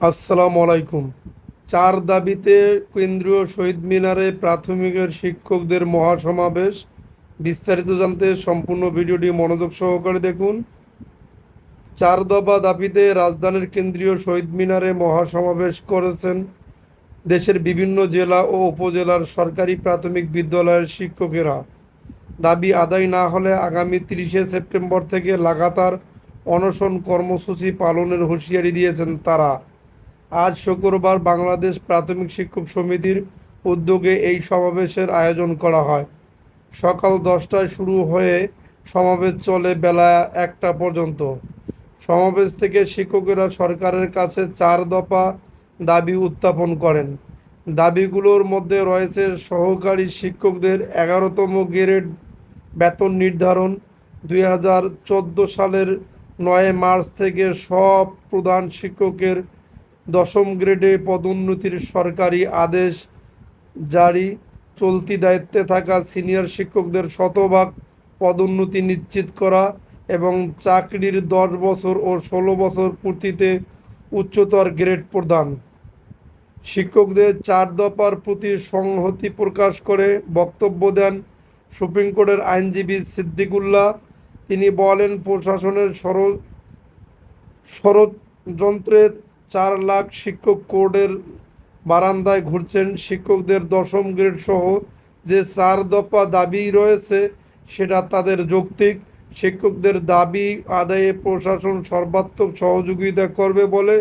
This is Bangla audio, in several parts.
আসসালামু আলাইকুম। চার দাবিতে কেন্দ্রীয় শহীদ মিনারে প্রাথমিকের শিক্ষকদের মহাসমাবেশ। বিস্তারিত জানতে সম্পূর্ণ ভিডিওটি মনোযোগ সহকারে দেখুন। চার দফা দাবিতে রাজধানীর কেন্দ্রীয় শহীদ মিনারে মহাসমাবেশ করেছেন দেশের বিভিন্ন জেলা ও উপজেলার সরকারি প্রাথমিক বিদ্যালয়ের শিক্ষকেরা। দাবি আদায় না হলে আগামী তিরিশে সেপ্টেম্বর থেকে লাগাতার অনশন কর্মসূচি পালনের হুঁশিয়ারি দিয়েছেন তারা। আজ শুক্রবার বাংলাদেশ প্রাথমিক শিক্ষক সমিতির উদ্যোগে এই সমাবেশের আয়োজন করা হয়। সকাল দশটায় শুরু হয়ে সমাবেশ চলে বেলা একটা পর্যন্ত। সমাবেশ থেকে শিক্ষকেরা সরকারের কাছে চার দফা দাবি উত্থাপন করেন। দাবিগুলোর মধ্যে রয়েছে সহকারী শিক্ষকদের এগারোতম গ্রেড বেতন নির্ধারণ, দুই হাজার চোদ্দ সালের নয় মার্চ থেকে সব প্রধান শিক্ষকের দশম গ্রেডে পদোন্নতির সরকারি আদেশ জারি। চলতি দায়িত্বে থাকা সিনিয়র শিক্ষকদের শতভাগ পদোন্নতি নিশ্চিত করা এবং চাকরির দশ বছর ও ষোলো বছর পূর্তিতে উচ্চতর গ্রেড প্রদান। শিক্ষকদের চার দফার প্রতি সংহতি প্রকাশ করে বক্তব্য দেন সুপ্রিম কোর্টের আইনজীবী সিদ্দিকুল্লাহ। তিনি বলেন, প্রশাসনের সরজ ষড়যন্ত্রে চার লাখ শিক্ষক কোর্টের বারান্দায় ঘুরছেন। শিক্ষকদের দশম গ্রেড সহ যে চার দফা দাবি রয়েছে, সেটা তাদের যৌক্তিক। শিক্ষকদের দাবি আদায়ে প্রশাসন সর্বাত্মক সহযোগিতা করবে বলে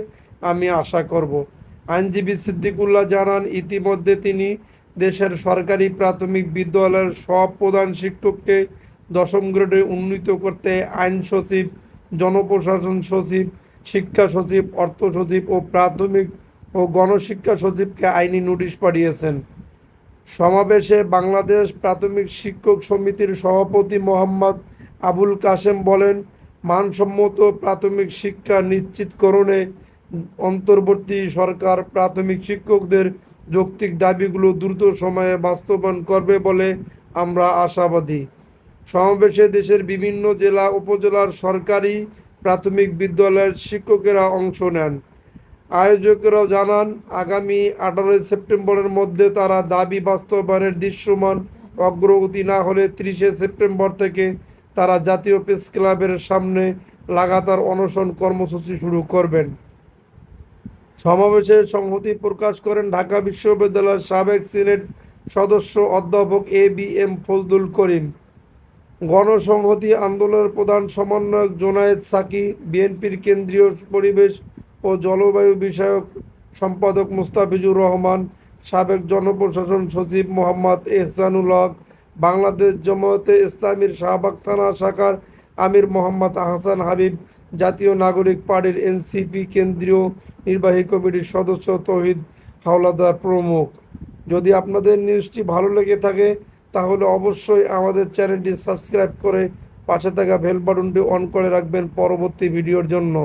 আমি আশা করব। আইনজীবী সিদ্দিকুল্লাহ জানান, ইতিমধ্যে তিনি দেশের সরকারি প্রাথমিক বিদ্যালয়ের সব প্রধান শিক্ষককে দশম গ্রেডে উন্নীত করতে আইন সচিব, জনপ্রশাসন সচিব শিক্ষা সচিব, অর্থ সচিব ও প্রাথমিক ও গণশিক্ষা সচিবকে আইনি নোটিশ পাঠিয়েছেন। সমাবেশে বাংলাদেশ প্রাথমিক শিক্ষক সমিতির সভাপতি মোহাম্মদ আবুল কাশেম বলেন, মানসম্মত প্রাথমিক শিক্ষা নিশ্চিতকরণে অন্তর্বর্তী সরকার প্রাথমিক শিক্ষকদের যৌক্তিক দাবিগুলো দ্রুত সময়ে বাস্তবায়ন করবে বলে আমরা আশাবাদী। সমাবেশে দেশের বিভিন্ন জেলা, উপজেলার সরকারি প্রাথমিক বিদ্যালয়ের শিক্ষকেরা অংশ নেন। আয়োজকেরাও জানান, আগামী আঠারোই সেপ্টেম্বরের মধ্যে তারা দাবি বাস্তবায়নের দৃশ্যমান অগ্রগতি না হলে তিরিশে সেপ্টেম্বর থেকে তারা জাতীয় প্রেস ক্লাবের সামনে লাগাতার অনশন কর্মসূচি শুরু করবেন। সমাবেশে সংহতি প্রকাশ করেন ঢাকা বিশ্ববিদ্যালয়ের সাবেক সিনেট সদস্য অধ্যাপক A B M Fazlul Karim. গণসংহতি আন্দোলনের প্রধান সমন্বয়ক জোনায়েদ সাকি, বিএনপির কেন্দ্রীয় পরিবেশ ও জলবায়ু বিষয়ক সম্পাদক মুস্তাফিজুর রহমান, সাবেক জনপ্রশাসন সচিব মোহাম্মদ এহসানুল হক, বাংলাদেশ জমায়েতে ইসলামীর শাহবাগ থানা শাখার আমির মোহাম্মদ আহসান হাবিব, জাতীয় নাগরিক পার্টির এনসিপি কেন্দ্রীয় নির্বাহী কমিটির সদস্য তহিদ হাওলাদার প্রমুখ। যদি আপনাদের নিউজটি ভালো লেগে থাকে তাহলে অবশ্যই আমাদের চ্যানেলটি সাবস্ক্রাইব করে পাশে থাকা বেল বাটনটি অন করে রাখবেন পরবর্তী ভিডিওর জন্য।